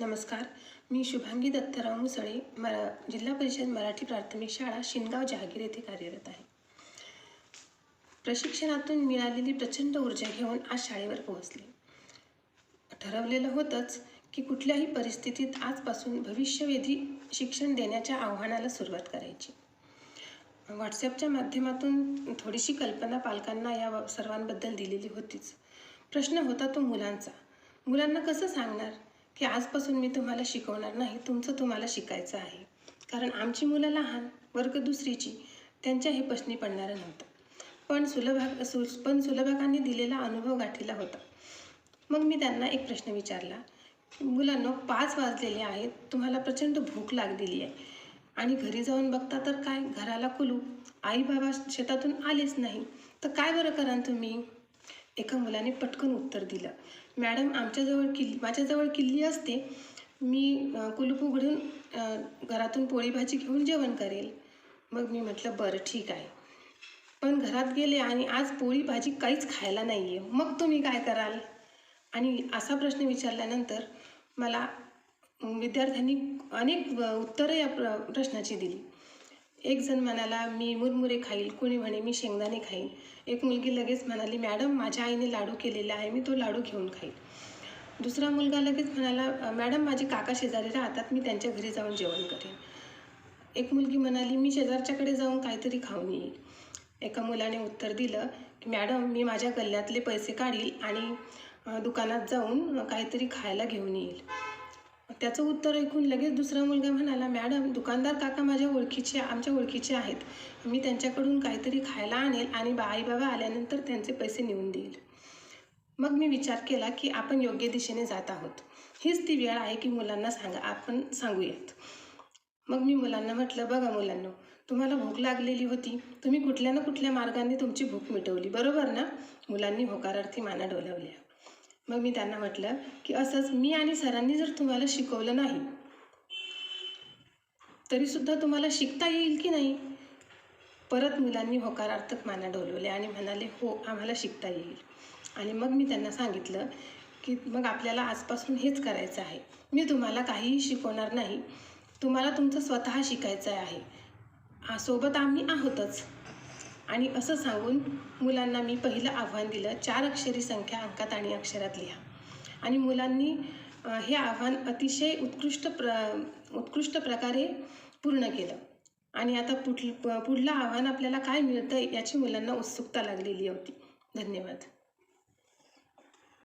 नमस्कार. मी शुभांगी दत्ताराव मुसळे मरा जिल्हा परिषद मराठी प्राथमिक शाळा शिनगाव जहागीर येथे कार्यरत आहे. प्रशिक्षणातून मिळालेली प्रचंड ऊर्जा घेऊन आज शाळेवर पोहोचले. ठरवलेलं होतंच की कुठल्याही परिस्थितीत आजपासून भविष्यवेधी शिक्षण देण्याच्या आव्हानाला सुरुवात करायची. व्हॉट्सॲपच्या माध्यमातून थोडीशी कल्पना पालकांना या सर्वांबद्दल दिलेली होतीच. प्रश्न होता तो मुलांचा. मुलांना कसं सांगणार? की आजपासून मी तुम्हाला शिकवणार नाही तुमचं तुम्हाला शिकायचं आहे. कारण आमची मुलं लहान वर्ग दुसरीची त्यांच्या हे प्रश्नी पडणारं नव्हतं. पण सुलभा सु पण सुलभकांनी दिलेला अनुभव गाठीला होता. मग मी त्यांना एक प्रश्न विचारला मुलांनो पाच वाजलेले आहेत तुम्हाला प्रचंड भूक लागलेली आहे. आणि घरी जाऊन बघता तर काय? घराला कुलू. आई बाबा शेतातून आलेच नाही. तर काय बरं कराल तुम्ही? एका मुलाने पटकन उत्तर दिलं. मॅडम आमच्याजवळ किल्ली माझ्याजवळ किल्ली असते. मी कुलूप उघडून घरातून पोळी भाजी घेऊन जेवण करेल. मग मी म्हटलं बरं ठीक आहे. पण घरात गेले आणि आज पोळी भाजी काहीच खायला नाही आहे मग तुम्ही काय कराल? आणि असा प्रश्न विचारल्यानंतर मला विद्यार्थ्यांनी अनेक उत्तरं या प्र प्रश्नाची दिली. एक जण म्हणाला मी मुरमुरे खाईल कोणी म्हणे मी शेंगदाणे खाईन. एक मुलगी लगेच म्हणाली मॅडम माझ्या आईने लाडू केलेला आहे मी तो लाडू घेऊन खाईल दुसरा मुलगा लगेच म्हणाला मॅडम माझे काका शेजारी राहतात मी त्यांच्या घरी जाऊन जेवण करेन. एक मुलगी म्हणाली मी शेजारच्याकडे जाऊन काहीतरी खाऊन येईल एका मुलाने उत्तर दिलं की मॅडम मी माझ्या गल्ल्यातले पैसे काढील आणि दुकानात जाऊन काहीतरी खायला घेऊन येईल. त्याचं उत्तर ऐकून लगेच दुसरा मुलगा म्हणाला मॅडम दुकानदार काका माझ्या ओळखीचे आमच्या ओळखीचे आहेत. मी त्यांच्याकडून काहीतरी खायला आणेल आणि बा आई बाबा आल्यानंतर त्यांचे पैसे नेऊन देईल. मग मी विचार केला की आपण योग्य दिशेने जात आहोत. हीच ती वेळ आहे की मुलांना सांगा आपण सांगूयात. मग मी मुलांना म्हटलं बघा मुलांना तुम्हाला भूक लागलेली होती. तुम्ही कुठल्या ना कुठल्या मार्गाने तुमची भूक मिटवली बरोबर ना? मुलांनी होकारार्थी माना डोलावल्या. मग मी त्यांना म्हटलं की असंच मी आणि सरांनी जर तुम्हाला शिकवलं नाही तरीसुद्धा तुम्हाला शिकता येईल की नाही? परत मुलांनी होकारार्थक माना डोलवले आणि म्हणाले हो आम्हाला शिकता येईल. आणि मग मी त्यांना सांगितलं की मग आपल्याला आजपासून हेच करायचं आहे. मी तुम्हाला काहीही शिकवणार नाही. तुम्हाला तुमचं स्वतः शिकायचं आहे. सोबत आम्ही आहोतच. आणि असं सांगून मुलांना मी पहिलं आव्हान दिलं चार अक्षरी संख्या अंकात आणि अक्षरात लिहा. आणि मुलांनी हे आव्हान अतिशय उत्कृष्ट प्र उत्कृष्ट प्रकारे पूर्ण केलं. आणि आता पुढ पुढलं आव्हान आपल्याला काय मिळतं याची मुलांना उत्सुकता लागलेली होती. धन्यवाद.